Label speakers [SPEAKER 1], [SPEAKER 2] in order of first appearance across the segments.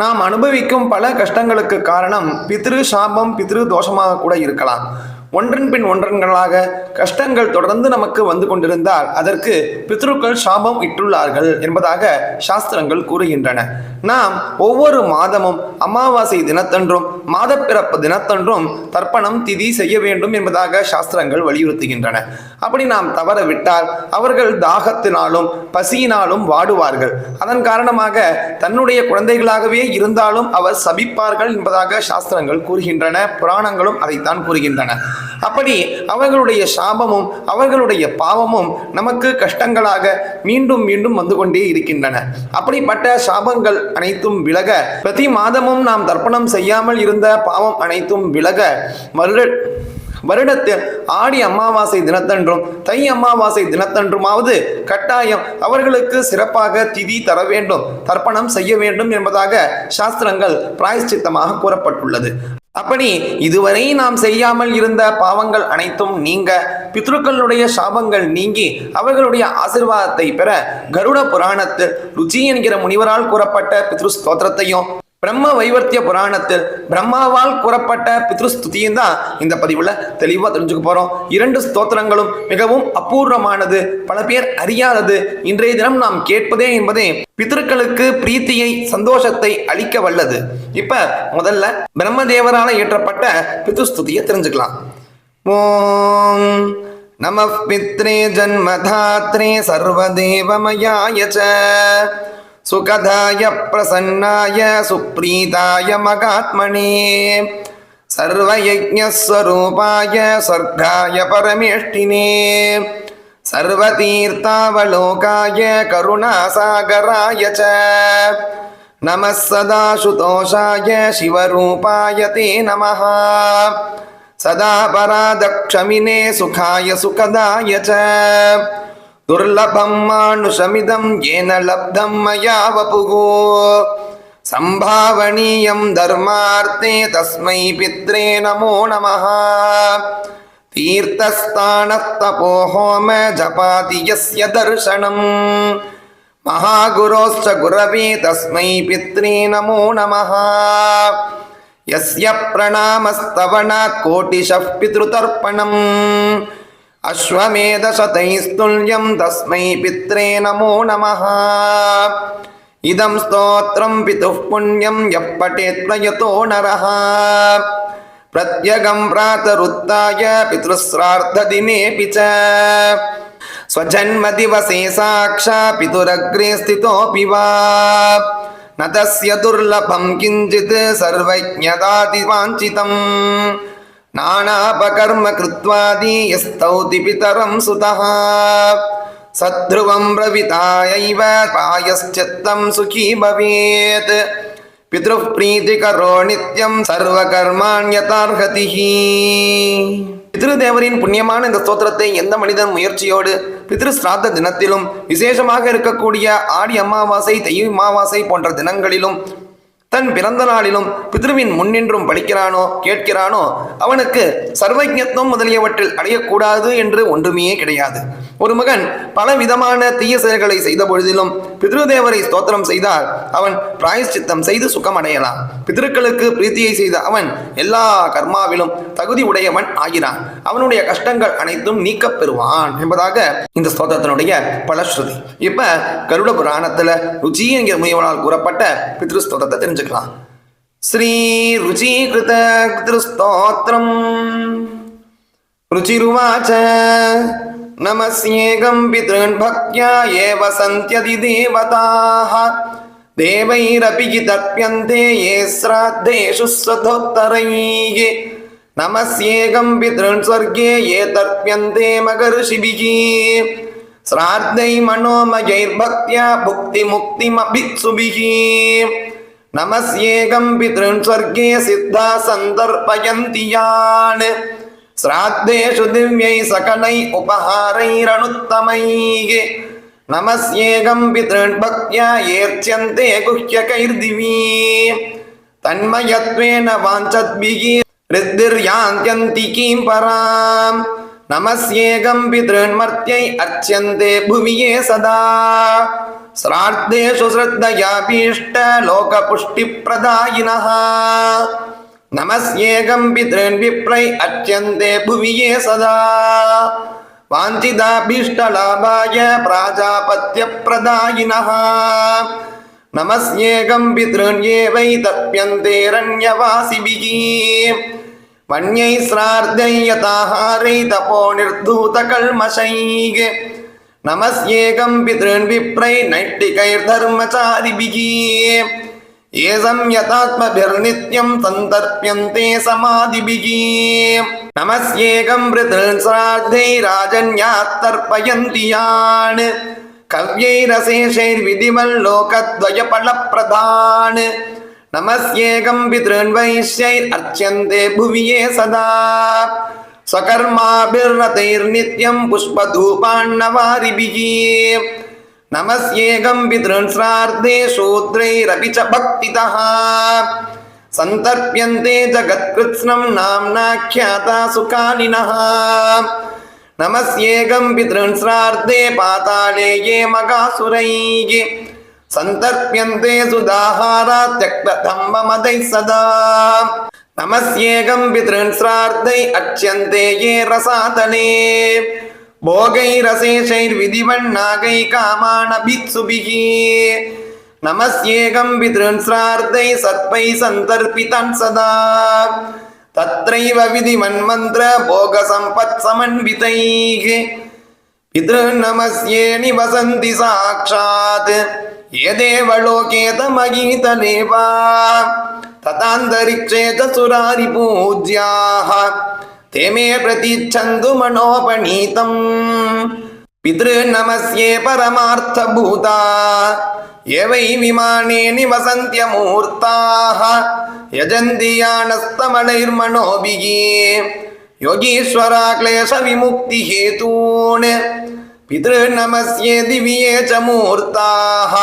[SPEAKER 1] நாம் அனுபவிக்கும் பல கஷ்டங்களுக்கு காரணம் பித்ரு சாபம் பித்ரு தோஷமாக கூட இருக்கலாம். ஒன்றன் பின் ஒன்றன்களாக கஷ்டங்கள் தொடர்ந்து நமக்கு வந்து கொண்டிருந்தால் அதற்கு பித்ருக்கள் சாபம் இட்டுள்ளார்கள் என்பதாக சாஸ்திரங்கள் கூறுகின்றன. நாம் ஒவ்வொரு மாதமும் அமாவாசை தினத்தன்றும் மாதப்பிறப்பு தினத்தன்றும் தர்ப்பணம் திதி செய்ய வேண்டும் என்பதாக சாஸ்திரங்கள் வலியுறுத்துகின்றன. அப்படி நாம் தவற விட்டால் அவர்கள் தாகத்தினாலும் பசியினாலும் வாடுவார்கள். அதன் காரணமாக தன்னுடைய குழந்தைகளாகவே இருந்தாலும் அவர் சபிப்பார்கள் என்பதாக சாஸ்திரங்கள் கூறுகின்றன புராணங்களும் அதைத்தான் கூறுகின்றன. அப்படி அவர்களுடைய சாபமும் அவர்களுடைய பாவமும் நமக்கு கஷ்டங்களாக மீண்டும் மீண்டும் வந்து கொண்டே இருக்கின்றன. அப்படிப்பட்ட சாபங்கள் அனைத்தும் விலக பிரதி மாதமும் நாம் தர்ப்பணம் செய்யாமல் இருந்த பாவம் அனைத்தும் விலக வருட வருடத்தில் ஆடி அமாவாசை தினத்தன்றும் தை அமாவாசை தினத்தன்றுமாவது கட்டாயம் அவர்களுக்கு சிறப்பாக திதி தர வேண்டும் தர்ப்பணம் செய்ய வேண்டும் என்பதாக சாஸ்திரங்கள் பிராயஷ்சித்தமாக கூறப்பட்டுள்ளது. அப்படி இதுவரை நாம் செய்யாமல் இருந்த பாவங்கள் அனைத்தும் நீங்க பித்ருக்களுடைய சாபங்கள் நீங்கி அவர்களுடைய ஆசிர்வாதத்தை பெற கருட புராணத்தில் ருச்சி என்கிற முனிவரால் கூறப்பட்ட பித்ரு ஸ்தோத்திரத்தையும் பிரம்ம வைவர்த்திய புராணத்தில் பிரம்மாவால் கூறப்பட்ட பித்ருஸ்துதியும் தான் இந்த பதிவில் தெளிவாக தெரிஞ்சுக்க போகிறோம் இரண்டு ஸ்தோத்திரங்களும் மிகவும் அபூர்வமானது பல பேர் அறியாதது. இன்றைய தினம் நாம் கேட்பதே என்பதே பித்ருக்களுக்கு பிரீத்தியை சந்தோஷத்தை அளிக்க வல்லது. இப்ப முதல்ல பிரம்மதேவரால் இயற்றப்பட்ட பித்ருஸ்துதியை தெரிஞ்சுக்கலாம். ஓம் நம பித்ரே ஜன்மதாத்ரே சர்வதேவமயாய சுகதாய பிரசன்னாய சுப்ரீதாய மகாத்மனே सर्वयज्ञस्वरूपाय स्वर्गाय परमेष्टिने सर्वतीर्थावलोकाय करुणासागराय च नमः सदाशुतोषाय शिवरूपाय ते नमः सदा परादक्षमिने सुखाय सुखदाय च दुर्लभं मानुषमिदं येन लब्धं मया वपुः सम्भावनीयं धर्मार्थे तस्मै पित्रे नमो नमः तीर्थस्थानस्तपो होम जपाति यस्य दर्शनम् महागुरोश्च गुरवे तस्मै पित्रे नमो नमः यस्य प्रणामस्तवनात् कोटिशः पितृतर्पणम् अश्वमेधशतैस्तुल्यं तस्मै पित्रे नमो नमः इदं स्तोत्रं पितुः पुण्यं यः पठेत् प्रयतो नरः प्रत्यगं प्रातरुत्थाय पितृश्रार्धदिनेऽपि च स्वजन्मदिवसे साक्षा पितुरग्रे स्थितोऽपि वा न तस्य दुर्लभं किञ्चित् सर्वज्ञदातिवाञ्छितम् नानापकर्म कृत्वादि यस्तौति पितरं सुतः सध्रुवं ब्रवितायैव पायश्चित्तं सुखी भवेत् पितृः प्रीतिकरो नित्यं சர்வகர்மாண்யதார்ஹதிः பித்ருதேவரின் புண்ணியமான இந்த ஸ்தோத்திரத்தை எந்த மனிதன் முயற்சியோடு பித்ரு ஸ்ராத்த தினத்திலும் விசேஷமாக இருக்கக்கூடிய ஆடி அமாவாசை தை அமாவாசை போன்ற தினங்களிலும் தன் பிறந்த நாளிலும் பித்ருவின் முன்னின்றும் படிக்கிறானோ கேட்கிறானோ அவனுக்கு சர்வஜத்வம் முதலியவற்றில் அடையக்கூடாது என்று ஒன்றுமே கிடையாது. ஒரு மகன் பல விதமான தீய செயல்களை செய்த பொழுதிலும் பித்ருதேவரை ஸ்தோத்திரம் செய்தால் அவன் பிராயஷ்சித்தம் செய்து சுகம் அடையலாம் பித்ருக்களுக்கு பிரீத்தியை செய்த அவன் எல்லா கர்மாவிலும் தகுதி உடையவன் ஆகிறான். அவனுடைய கஷ்டங்கள் அனைத்தும் நீக்கப் பெறுவான் என்பதாக இந்த ஸ்தோத்திரத்தினுடைய பலஸ்ருதி. இப்ப கருட புராணத்துல ருச்சி என்கிற முயவனால் கூறப்பட்ட பித்ரு ஸ்தோத்திரத்தை தெரிஞ்சுக்கலாம் ஸ்ரீ ருச்சி கிருத திருஸ்தோத்திரம் ருச்சிருவாச்ச. நமஸ்யேகம் பிதॄன் பக்தியா ஏவ சந்தியதி தேவதாः தேவைரபி தர்ப்பியந்தே ஏ ஸ்ராத்தேஷு ஸ்வதோத்தரைः நமஸ்யேகம் பிதॄன் ஸ்வர்ગે ஏ தர்ப்பியந்தே மகர்ஷிபிः ஸ்ராத்தை மனோமயைர்பக்தியா புக்தி முக்திமபித்சுபிः नमस्येकं पितॄन् स्वर्गे सिद्धा सन्दर्पयन्ति यान् श्राद्धेषु दिव्यै सकलै उपहारैरनुत्तमैः नमस्येकं पितॄन्भक्त्या येर्च्यन्ते गुह्यकैर्दिवी तन्मयत्वेन वाञ्छद्भिः हृद्धिर्यान्त्यन्ति किं पराम् नमस्येकं पितॄन्मर्त्यै अर्च्यन्ते भुवि ये सदा श्राद्धेषु श्रद्धयाभीष्टलोकपुष्टिप्रदायिनः नमस्येकं पितॄन् विप्रै अर्च्यन्ते भुवि ये सदा वाञ्छिताभीष्टलाभाय प्राजापत्यप्रदायिनः नमस्येकं पितॄन् ये वै तप्यन्तेरन्यवासिभिः वन्यैः श्रार्धै यथाहारै तपो निर्धूतकल्मषैः நமஸ்யேகம் பித்ருன் விப்ரை நைட்டிகைர் தர்மச்சாரிபிகி ஏசம் யதாத்மபிர்நித்யம் சந்தர்ப்பியந்தே சமாதிபிகி நமஸ்யேகம் பிருத்ருன் ஸ்ராத்தை ராஜன்யாத்தர்ப்பயந்தி யான் கவ்யைரசேஷைர்விதிமல் லோகத்வய பலப்பிரதான் நமஸ்யேகம் பித்ருன் வைஷ்யைர் அர்ச்சந்தே புவியே சதா स्वकर्माभिर्रतैर्नित्यं पुष्पधूपान्नवारिभिः नमस्येकं पितॄन् श्राद्धे शूद्रैरपि च भक्तितः सन्तर्प्यन्ते जगत्कृत्स्नं नाम्नाख्याता सुकालिनः नमस्येकं पितॄन् श्राद्धे पाताले ये मगासुरैः सन्तर्प्यन्ते सुदाहारा त्यक्तधम्ममदैः सदा நமஸ்யேகம் பித்ருன் ஸ்ரார்த்தை அச்சந்தே ஏ ரசாதனே போகை ரசேஷைர் விதிவன் நாகை காமான பித்சுபிகி நமஸ்யேகம் பித்ருன் ஸ்ரார்த்தை சத்பை சந்தர்ப்பிதான் சதா தத்ரைவ விதிமன் மந்திர போக சம்பத் சமன்விதைः பிதர்நமஸ்யே நிவசந்தி சாட்சாத் எதேவ லோகேதமகீதலேவா च सुरारिपूज्याः ते मे प्रतीच्छन्तु मनोपनीतम् पितॄन्नमस्ये परमार्थभूता ये वै विमाने निवसन्त्यमूर्ताः यजन्ति यानस्तमलैर्मनोभिः योगीश्वरा क्लेशविमुक्तिहेतून् पितॄन्नमस्ये दिव्ये च मूर्ताः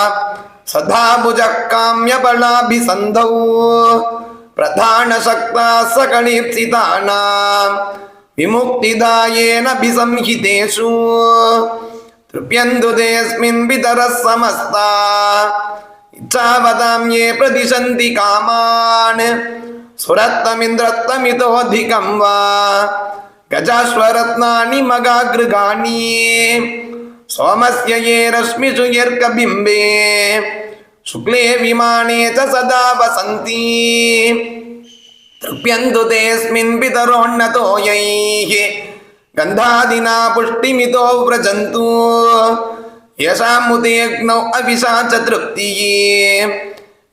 [SPEAKER 1] सदा भुजः काम्यबलाभिसन्धौ प्रधानशक्ताः सकलीप्सितानां विमुक्तिदायेन तृप्यन्तु तेऽस्मिन् पितरः समस्ता। इच्छावतां ये प्रदिशन्ति कामान्। सुरत्तमिन्द्रत्तमितोऽधिकं वा। गजाश्वरत्नानि मगागृगानि सोमस्य ये रश्मिषु यर्कबिम्बे। शुक्ले विमाने च सदा वसन्ति तृप्यन्तु तेऽस्मिन् पितरोन्नतो यैः गन्धादिना पुष्टिमितो व्रजन्तु यशामुदेग्नौ अविशा च तृप्तिः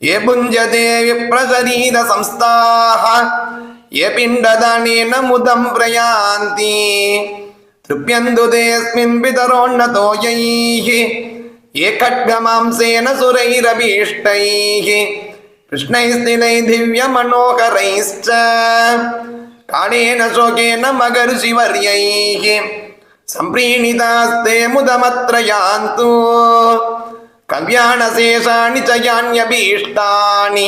[SPEAKER 1] ये भुञ्जते विप्रशरीरसंस्थाः ये पिण्डदानेन मुदं प्रयान्ति तृप्यन्तु तेऽस्मिन् पितरोन्नतो यैः ये खड्गमांसेन सुरैरभीष्टैः कृष्णैस्तिलैः दिव्यमनोहरैश्च कालेन शोकेन मगर्षिवर्यैः सम्प्रीणितास्ते मुदमत्र यान्तु कव्याणशेषाणि च यान्यभीष्टानि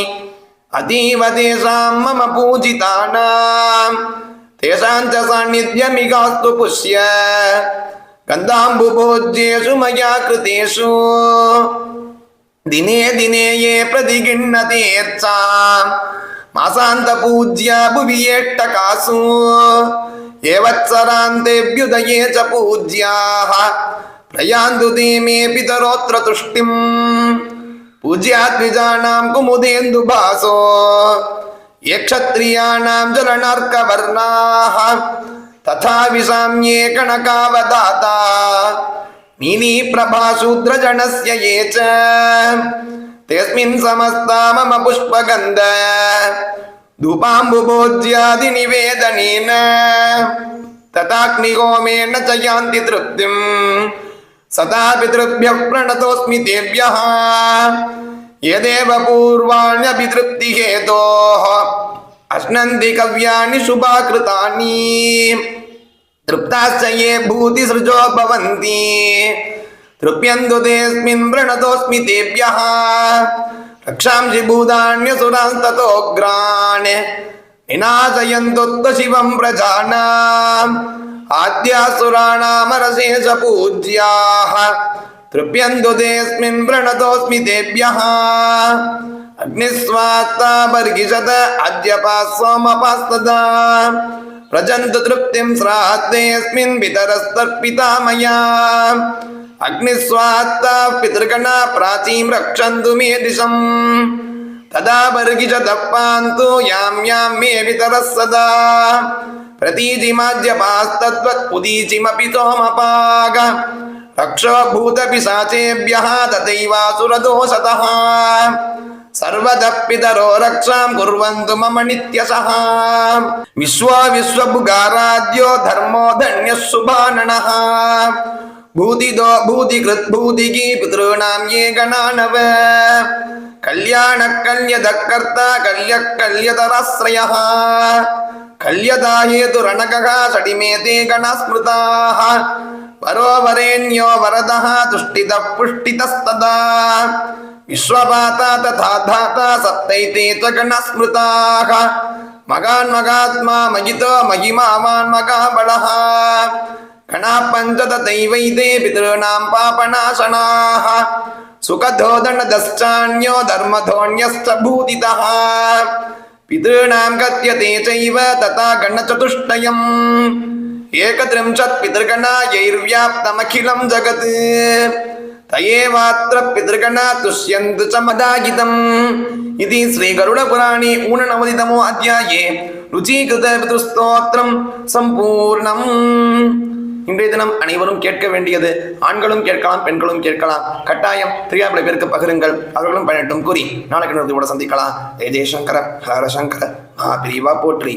[SPEAKER 1] अतीव तेषां मम पूजितानां तेषां च सान्निध्यमिगास्तु पुष्य கந்தாம்புபோஜ்யேஷு மயா கிருதேஷு தினே தினே ஏ பிரதிகிண்ணதேச்சா மாசாந்த பூஜ்யா புவியேட்ட காசு. ஏவத்சராந்தேபியுதயே ச பூஜ்யாஹ. பிரயாந்து தீமே பிதரோத்ர துஷ்டிம். பூஜ்யாத்விஜானாம் குமுதேந்து பாசோ. ஏக்ஷத்ரியாணாம் ஜலனார்க்க வர்ணாஹ तथा विशाम्ये कणकावदाता नीलीप्रभाशूद्रजनस्य ये च तेऽस्मिन् समस्ता मम पुष्पगन्ध धूपाम्बुभोज्यादिनिवेदनेन तथाग्निहोमेन च यान्ति तृप्तिम् सदा पितृभ्यः प्रणतोऽस्मि तेभ्यः यदेव पूर्वाण्यभितृप्तिहेतोः अश्नन्ति कव्यानि शुभाकृतानि। तृप्ताश्च ये भूतिसृजो भवन्ति। तृप्यन्तु तेऽस्मिन् प्रणतोऽस्मि तेभ्यः। रक्षांसि भूतान्यसुरास्ततोऽग्रान् विनाशयन्तुत्व शिवं प्रजानाम्। आद्यासुराणामरशेषपूज्याः। तृप्यन्तु तेऽस्मिन् प्रणतोऽस्मि तेभ्यः। अग्निस्वात्ता बर्गिषत अद्यपा सोमपास्तदा। प्रजन्तु तृप्तिं श्राद्धेऽस्मिन् पितरस्तर्पिता मया। अग्निस्वात्ता पितृगणा प्राचीं रक्षन्तु मे दिशम्। तदा बर्गिषतः पान्तु यां यां मे पितरः सदा। प्रतीजिमाद्यपास्तद्वत् उदीचिमपि सोमपाग। तथैवासुरदोषतः। सर्वतः पितरो रक्षां कुर्वन्तु मम नित्यशः विश्वा विश्वभुगाराद्यो धर्मो धन्यः सुभाननः भूतिदो भूतिकृद्भूतिकी पितॄणां ये गणानव कल्याणः कल्यदकर्ता कल्यः कल्यतराश्रयः कल्यदा हेतुरणकः षडिमेते गणस्मृताः वरो वरेण्यो वरदः तुष्टितः पुष्टितस्तदा विश्वपाता तथा धाता सप्तैते त्वगणस्मृताः मगान्मगात्मा महितो महिमावान् मगाबलः। गणाः पञ्च तथैवैते पितॄणां पापनाशनाः। सुखधोदनदश्चान्यो धर्मधोऽन्यश्च भूतितः पितॄणां कथ्यते चैव तथा गणचतुष्टयम्। एकत्रिंशत् पितृगणायैर्व्याप्तमखिलं जगत्। தயேவாத்திர பிதர்கணா துஷ்யந்து சமதாஜிதம் இது ஸ்ரீ கருட புராணி ஊனநவதிதமோ அத்தியாயே ருச்சிகிருத பிதுஸ்தோத்திரம் சம்பூர்ணம் இன்றைய தினம் அனைவரும் கேட்க வேண்டியது ஆண்களும் கேட்கலாம் பெண்களும் கேட்கலாம். கட்டாயம் திரியாபலை பேருக்கு பகிருங்கள். அவர்களும் பயனட்டும் கூறி நாளைக்கு நடத்தி கூட சந்திக்கலாம். ஜெய ஜெயசங்கர ஹரசங்கர மகாபிரிவா போற்றி.